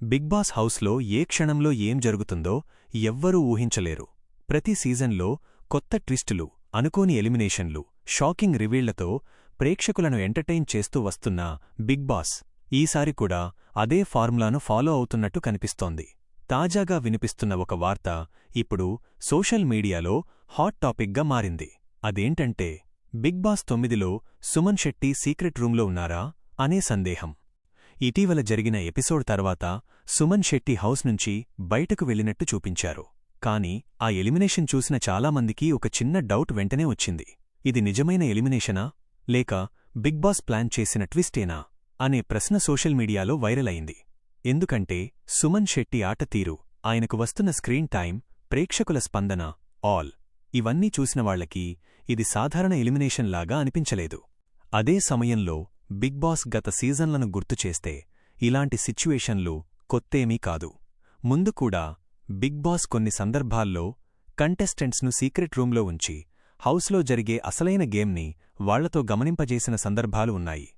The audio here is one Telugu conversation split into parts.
బిగ్ బాస్ హౌస్లో ఏ క్షణంలో ఏం జరుగుతుందో ఎవ్వరూ ఊహించలేరు. ప్రతి సీజన్లో కొత్త ట్విస్టులు అనుకోని ఎలిమినేషన్లు షాకింగ్ రివీళ్ళతో ప్రేక్షకులను ఎంటర్టైన్ చేస్తూ వస్తున్న బిగ్ బాస్ ఈసారి కూడా అదే ఫార్ములాను ఫాలో అవుతున్నట్టు కనిపిస్తోంది. తాజాగా వినిపిస్తున్న ఒక వార్త ఇప్పుడు సోషల్ మీడియాలో హాట్ టాపిక్గా మారింది. అదేంటంటే బిగ్ బాస్ తొమ్మిదిలో సుమన్ శెట్టి సీక్రెట్ రూంలో ఉన్నారా అనే సందేహం. ఇటీవల జరిగిన ఎపిసోడ్ తర్వాత సుమన్ శెట్టి హౌస్ నుంచి బయటకు వెళ్ళినట్టు చూపించారు. కాని ఆ ఎలిమినేషన్ చూసిన చాలామందికి ఒక చిన్న డౌట్ వెంటనే వచ్చింది. ఇది నిజమైన ఎలిమినేషనా? లేక బిగ్ బాస్ ప్లాన్ చేసిన ట్విస్టేనా? అనే ప్రశ్న సోషల్ మీడియాలో వైరల్ అయింది. ఎందుకంటే సుమన్ శెట్టి ఆట తీరు ఆయనకు వస్తున్న స్క్రీన్ టైం ప్రేక్షకుల స్పందన ఆల్ ఇవన్నీ చూసిన వాళ్ళకి ఇది సాధారణ ఎలిమినేషన్ లాగా అనిపించలేదు. అదే సమయంలో బిగ్ బాస్ గత సీజన్లను గుర్తుచేస్తే ఇలాంటి సిచ్యువేషన్లు కొత్తేమీ కాదు. ముందు కూడా బిగ్ బాస్ కొన్ని సందర్భాల్లో కంటెస్టెంట్స్ను సీక్రెట్ రూంలో ఉంచి హౌస్లో జరిగే అసలైన గేమ్ని వాళ్ళతో గమనింపజేసిన సందర్భాలు ఉన్నాయి.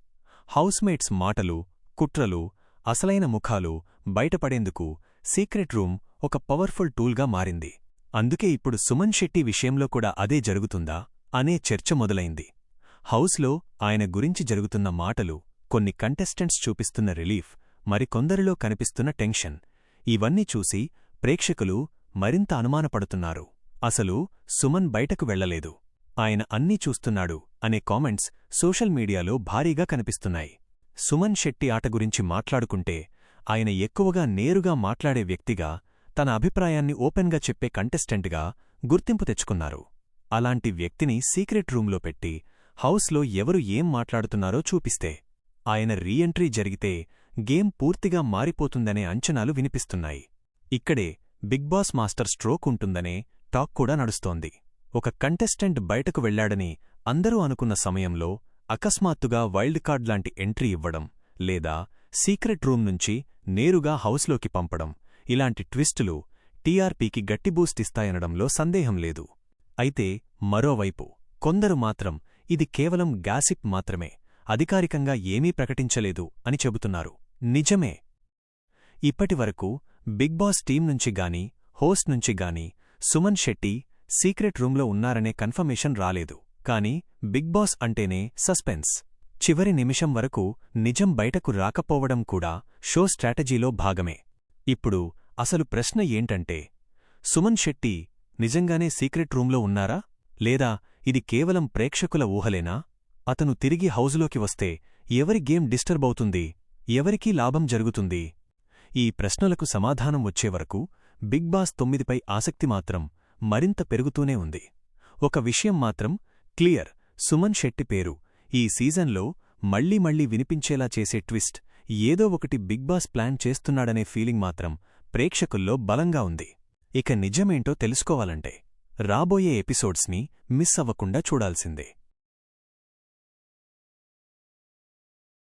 హౌస్మేట్స్ మాటలు కుట్రలు అసలైన ముఖాలు బయటపడేందుకు సీక్రెట్ రూమ్ ఒక పవర్ఫుల్ టూల్గా మారింది. అందుకే ఇప్పుడు సుమన్ శెట్టి విషయంలో కూడా అదే జరుగుతుందా అనే చర్చ మొదలైంది. హౌస్లో ఆయన గురించి జరుగుతున్న మాటలు కొన్ని కంటెస్టెంట్స్ చూపిస్తున్న రిలీఫ్ మరికొందరిలో కనిపిస్తున్న టెన్షన్. ఇవన్నీ చూసి ప్రేక్షకులు మరింత అనుమానపడుతున్నారు. అసలు సుమన్ బయటకు వెళ్ళలేదు ఆయన అన్నీ చూస్తున్నాడు అనే కామెంట్స్ సోషల్ మీడియాలో భారీగా కనిపిస్తున్నాయి. సుమన్ శెట్టి ఆట గురించి మాట్లాడుకుంటే ఆయన ఎక్కువగా నేరుగా మాట్లాడే వ్యక్తిగా తన అభిప్రాయాన్ని ఓపెన్గా చెప్పే కంటెస్టెంట్గా గుర్తింపు తెచ్చుకున్నారు. అలాంటి వ్యక్తిని సీక్రెట్ రూంలో పెట్టి హౌస్లో ఎవరు ఏం మాట్లాడుతున్నారో చూపిస్తే. ఆయన రీఎంట్రీ జరిగితే గేమ్ పూర్తిగా మారిపోతుందనే అంచనాలు వినిపిస్తున్నాయి. ఇక్కడే బిగ్ బాస్ మాస్టర్ స్ట్రోక్ ఉంటుందనే టాక్ కూడా నడుస్తోంది. ఒక కంటెస్టెంట్ బయటకు వెళ్ళాడని అందరూ అనుకున్న సమయంలో అకస్మాత్తుగా వైల్డ్ కార్డ్ లాంటి ఎంట్రీ ఇవ్వడం లేదా సీక్రెట్ రూమ్ నుంచి నేరుగా హౌస్లోకి పంపడం ఇలాంటి ట్విస్టులు టీఆర్పీకి గట్టి బూస్ట్ ఇస్తాయనడంలో సందేహం లేదు. అయితే మరోవైపు కొందరు మాత్రం ఇది కేవలం గ్యాసిప్ మాత్రమే అధికారికంగా ఏమీ ప్రకటించలేదు అని చెబుతున్నారు. నిజమే. ఇప్పటివరకు బిగ్ బాస్ టీం నుంచి గాని హోస్ట్ నుంచి గాని సుమన్ శెట్టి సీక్రెట్ రూంలో ఉన్నారనే కన్ఫర్మేషన్ రాలేదు. కాని బిగ్ బాస్ అంటేనే సస్పెన్స్. చివరి నిమిషం వరకు నిజం బయటకు రాకపోవడం కూడా షో స్ట్రాటజీలో భాగమే. ఇప్పుడు అసలు ప్రశ్న ఏంటంటే సుమన్ శెట్టి నిజంగానే సీక్రెట్ రూంలో ఉన్నారా? లేదా ఇది కేవలం ప్రేక్షకుల ఊహలేనా? అతను తిరిగి హౌజులోకి వస్తే ఎవరి గేమ్ డిస్టర్బ్ అవుతుంది? ఎవరికీ లాభం జరుగుతుంది? ఈ ప్రశ్నలకు సమాధానం వచ్చేవరకు బిగ్ బాస్ తొమ్మిదిపై ఆసక్తి మాత్రం మరింత పెరుగుతూనే ఉంది. ఒక విషయం మాత్రం క్లియర్ సుమన్ శెట్టి పేరు. ఈ సీజన్లో మళ్ళీ మళ్ళీ వినిపించేలా చేసే ట్విస్ట్ ఏదో ఒకటి బిగ్ బాస్ ప్లాన్ చేస్తున్నాడనే ఫీలింగ్ మాత్రం ప్రేక్షకుల్లో బలంగా ఉంది. ఇక నిజమేంటో తెలుసుకోవాలంటే రాబోయే ఎపిసోడ్స్ని మిస్ అవ్వకుండా చూడాల్సిందే.